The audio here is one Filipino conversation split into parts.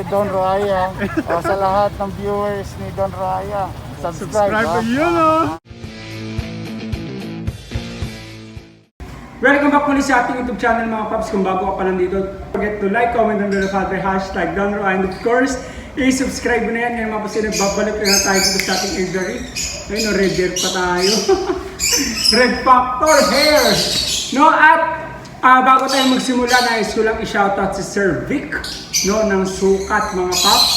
Hi Don Raya. o, sa lahat ng viewers ni Don Raya, subscribe. Subscribe to yun, oh. Welcome back muli sa ating YouTube channel mga paps. Kung bago ka pa lang dito, don't forget to like, comment, and verify by hashtag Donro. And of course, i-subscribe mo na yan. Ngayon mga paps, nagbabalik na tayo dito sa ating injury. Ayun, no, red hair pa tayo. red factor hair! No, at ah, bago tayo magsimula, nais ko lang i-shoutout si Sir Vic, no, ng sukat mga paps.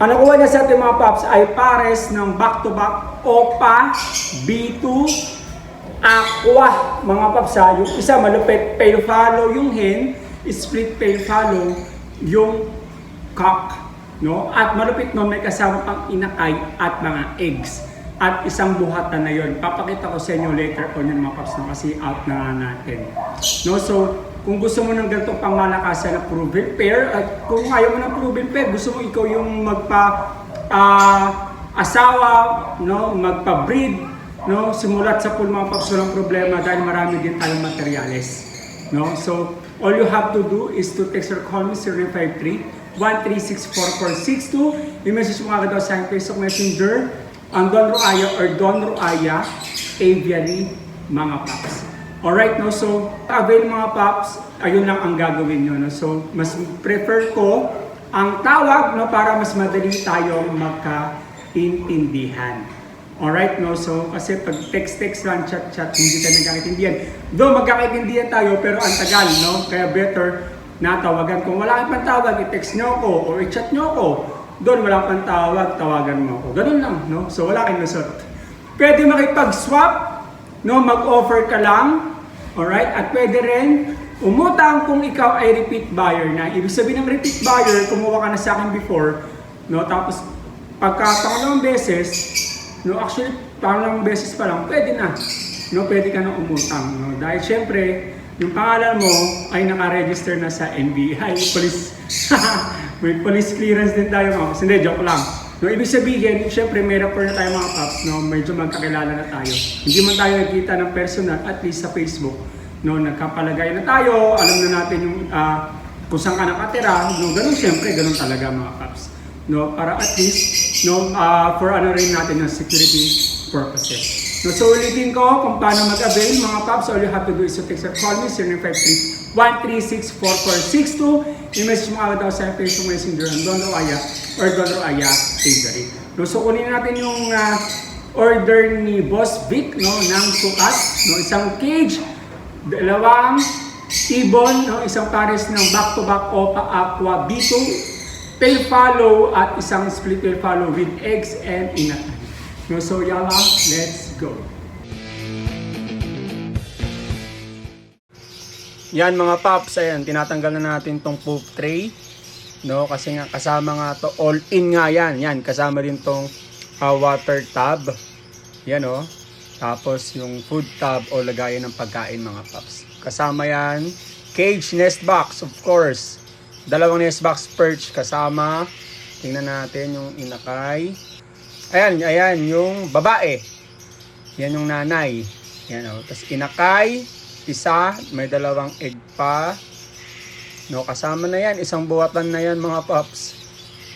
Ang nakuha niya sa ating mga paps ay pares ng back-to-back OPA, B2, Aqua, mga paps ha. Yung isa malupit, pale follow yung hen, split pale follow yung cock. No? At malupit no, may kasama pang inakay at mga eggs. At isang buhatan na yon. Papakita ko sa inyo later on yung mga paps no, kasi out na natin. No? So, kung gusto mo ng ganitong pamalakasan na proven pair, at kung ayaw mo ng proven pair, gusto mo ikaw yung magpa ah, asawa, no, magpa-breed, no, simulat sa pool mga paps, walang problema dahil marami din tayong materyales. No? So, all you have to do is to text or call me 053 1364462 I-message mo agad daw sa aking Facebook Messenger ang Don Roaya or Don Roaya Aviary mga paps. Alright, no? So, avail mga paps, ayun lang ang gagawin nyo. No? So, mas prefer ko ang tawag no, para mas madali tayong magkaintindihan. Alright, no? So, kasi pag text-text lang, chat-chat, hindi tayo nagkakaintindihan. Though magkakaintindihan tayo, pero ang tagal, no? Kaya better na tawagan. Kung wala kang pantawag, i-text nyo ako o i-chat nyo ako. Doon wala kang tawag, tawagan mo ako. Ganun lang, no? So, wala kang lusot. Pwede makipag-swap, no? Mag-offer ka lang, alright? At pwede rin umutang kung ikaw ay repeat buyer na. Ibig sabihin ng repeat buyer, kumuha ka na sa akin before, no? Tapos, pagka pangalawang beses, no? Actually, pangalawang beses pa lang, pwede na. No? Pwede ka na umutang, no? Dahil syempre, yung pangalan mo ay naka-register na sa NBI, police. may police clearance din tayo mga paps. Hindi, joke lang. No, ibig sabihin, syempre may rapport na tayo mga paps, no, medyo magkakilala na tayo. Hindi man tayo nagkita ng personal, at least sa Facebook, no, nagkapalagay na tayo, alam na natin yung ah, kung saan ka nakatira, no, ganun syempre, ganun talaga mga paps. No, para at least, no, ah, for ano rin natin yung security purposes. No, so ulitin ko kung paano mag-avail mga paps, all you have to do is to text or call me 0953 1364462 I-message mo agad ako sa Facebook Messenger ang Don Roaya or Don Roaya Avery. No, so kunin natin yung ah, order ni Boss Vic no, ng sukat. No, isang cage, dalawang ibon, no, isang pares ng back-to-back Opa Aqua B2, pale follow at isang split pale follow with eggs and inatan. No, so yala, let's go. Yan mga paps, ayan, tinatanggal na natin tong poop tray. No, kasi nga kasama nga to all in nga yan. Yan, kasama din tong ah, water tub. Yan oh. Tapos yung food tub o lagayan ng pagkain mga paps. Kasama yan. Cage nest box, of course. Dalawang nest box perch kasama. Tingnan natin yung inakay. Ayan, ayan, yung babae. Yan yung nanay. Yan oh. Tapos inakay, isa, may dalawang egg pa. No, kasama na yan. Isang buwatan na yan mga paps.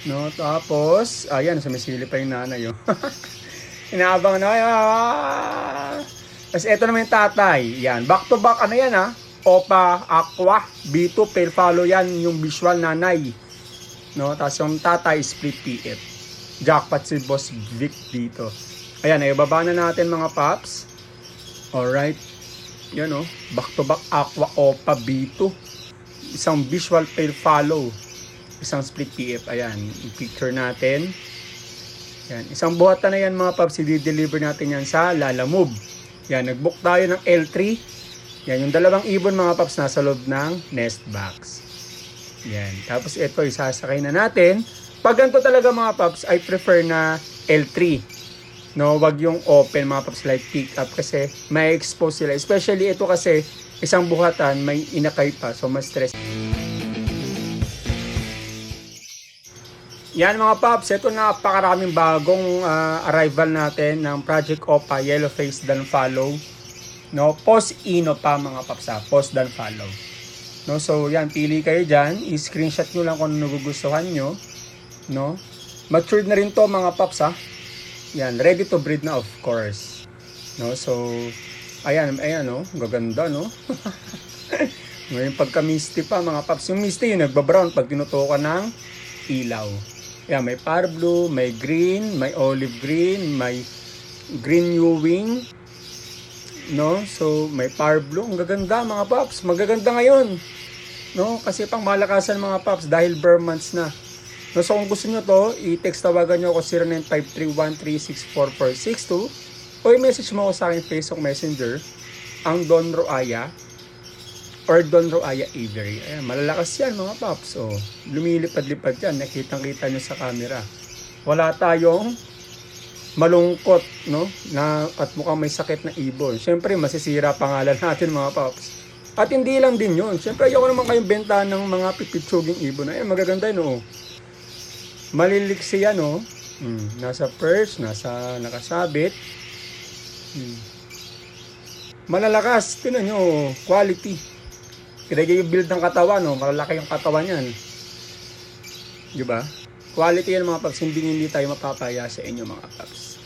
No, tapos, ayan, sumisili pa yung nanay. Oh. Inaabang na. Ah! Tapos ito naman yung tatay. Yan, back to back, ano yan ha? Opa, Aqua, B2, pale follow yan, yung visual nanay. No, tapos yung tatay, split PF. Jackpot si Boss Vic dito. Ayan, ibaba na natin mga paps. Alright. Yan o. Back to back Aqua Opa B2. Isang visual pale follow. Isang split PF. Ayan. Yung picture natin. Yan. Isang buhatan na yan mga paps. I-deliver natin yan sa Lalamove. Yan. Nag-book tayo ng L3. Yan. Yung dalawang ibon mga paps nasa loob ng nest box. Yan. Tapos ito isasakay na natin. Pag ganito talaga mga paps, I prefer na L3. No, wag yung open mga paps like pick up kasi may expose sila. Especially ito kasi isang buhatan may inakay pa so mas stress. Yan mga paps, ito napakaraming bagong ah, arrival natin ng Project Opa Yellow Face Dan Follow. No, post ino pa mga paps ha, post dan follow. No, so yan, pili kayo dyan. I-screenshot nyo lang kung ano nagugustuhan nyo. No? Matured na rin to mga paps ha. Yan, ready to breed na of course. No, so ayan, ayan no, gaganda no. Ngayon pagka misty pa mga paps, yung misty yung nagbabrown pag tinutukan ng ilaw. Yan, may par blue, may green, may olive green, may green new wing. No? So, may par blue. Ang gaganda mga paps. Magaganda ngayon. No? Kasi pang malakasan mga paps dahil bare months na. No, so kung gusto nyo to, i-text tawagan nyo ako 0953136442 o i-message mo ako sa aking Facebook Messenger ang Don Roaya or Don Roaya Avery. Ayan, malalakas yan mga paps. So, lumilipad-lipad yan. Nakitang-kita nyo sa camera. Wala tayong malungkot, no? Na, at mukhang may sakit na ibon. Siyempre, masisira pangalan natin mga paps. At hindi lang din yun. Siyempre, ayoko naman kayong benta ng mga pipitsuging ibon. Ayan, magaganda yun, oh. Maliliksi yan, oh. Hmm, nasa purse, nasa nakasabit. Hmm. Malalakas. Tinan nyo, oh, quality. Kaya yung build ng katawan, no? Malalaki yung katawan yan. Di ba? Quality yan mga paps, hindi hindi tayo mapapaya sa inyo mga paps.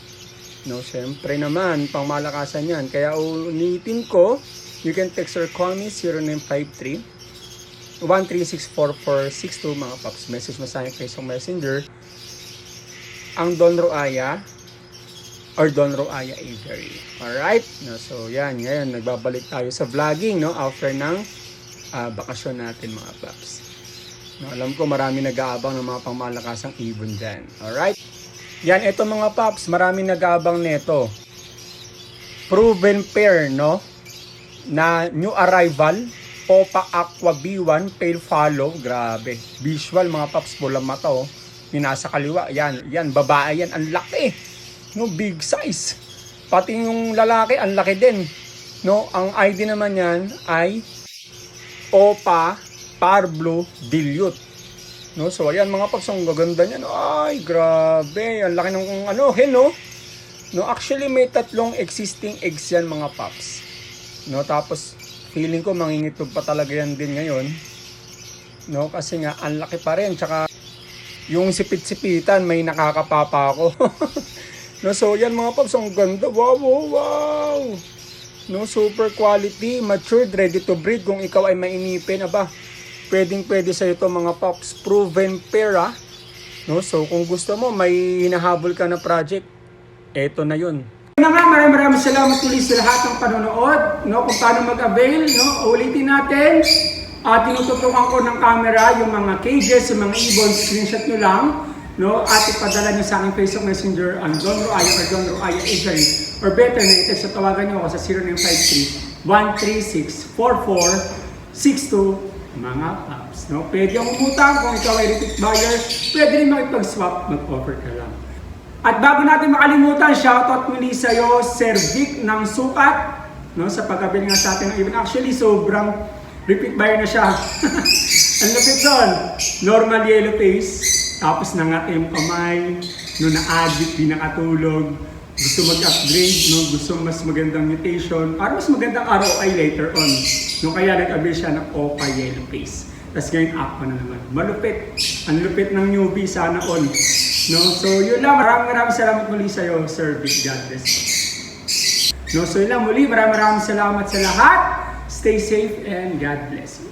No, syempre naman, pang malakasan yan. Kaya ulitin ko, you can text or call me 0953 1364462 mga paps. Message mo sa akin Facebook Messenger. Ang Don Roaya or Don Roaya Avery. Alright? No, so yan, ngayon nagbabalik tayo sa vlogging no after ng ah, bakasyon natin mga paps. No, alam ko marami nag-aabang ng mga pangmalakasang ibon dyan. Alright? Yan, ito mga paps, marami nag-aabang neto. Proven pair, no? Na new arrival, Popa Aqua B1, pale follow, grabe. Visual mga paps, pulang mata oh. Yung nasa kaliwa, yan, yan, babae yan, ang laki. No, big size. Pati yung lalaki, ang laki din. No, ang ID naman yan ay Opa Parblo Dilute. No, so ayan mga paps, ang gaganda niyan. Ay, grabe. Ang laki ng ano, hen, no? No, actually may tatlong existing eggs yan mga paps. No, tapos feeling ko mangingitog pa talaga yan din ngayon. No, kasi nga ang laki pa rin. Tsaka yung sipit-sipitan may nakakapapa ako. no, so yan mga paps, ang ganda. Wow, wow, wow. No, super quality, matured, ready to breed. Kung ikaw ay mainipin, aba, pwedeng pwede sa ito mga paps. Proven pair ah. No, so kung gusto mo, may hinahabol ka na project, eto na yun. Na nga, maraming maraming salamat ulit sa lahat ng panonood, no, kung paano mag-avail, no, ulitin natin, at tinututukan ko ng camera yung mga cages, yung mga ibon, screenshot nyo lang, no, at ipadala nyo sa aking Facebook Messenger ang Don Roaya or Don Roaya Avery, or better na ito, sa tawagan nyo ako sa 0953-136-4462, mga paps, no, pwede akong umutang. Kung ikaw ay repeat buyer, pwede rin makipag-swap, mag-offer ka lang. At bago natin makalimutan, shoutout muli sa iyo, Sir Vic ng Sukat, no, sa pagkabili nga sa atin ng even. Actually, sobrang repeat buyer na siya. Ang lapit doon, normal yellow face, tapos nangati yung kamay, no, na-addict, di nakatulog, gusto mag-upgrade, no, gusto mas magandang mutation, para mas magandang ROI later on. No, kaya nag-avail siya ng OPA yellow face. Tapos ngayon up na naman. Malupit. Ang lupit ng newbie, sana all. No? So yun lang. Maraming maraming salamat muli sa iyo, Sir Vic. God bless. No? So yun lang muli. Maraming maraming salamat sa lahat. Stay safe and God bless you.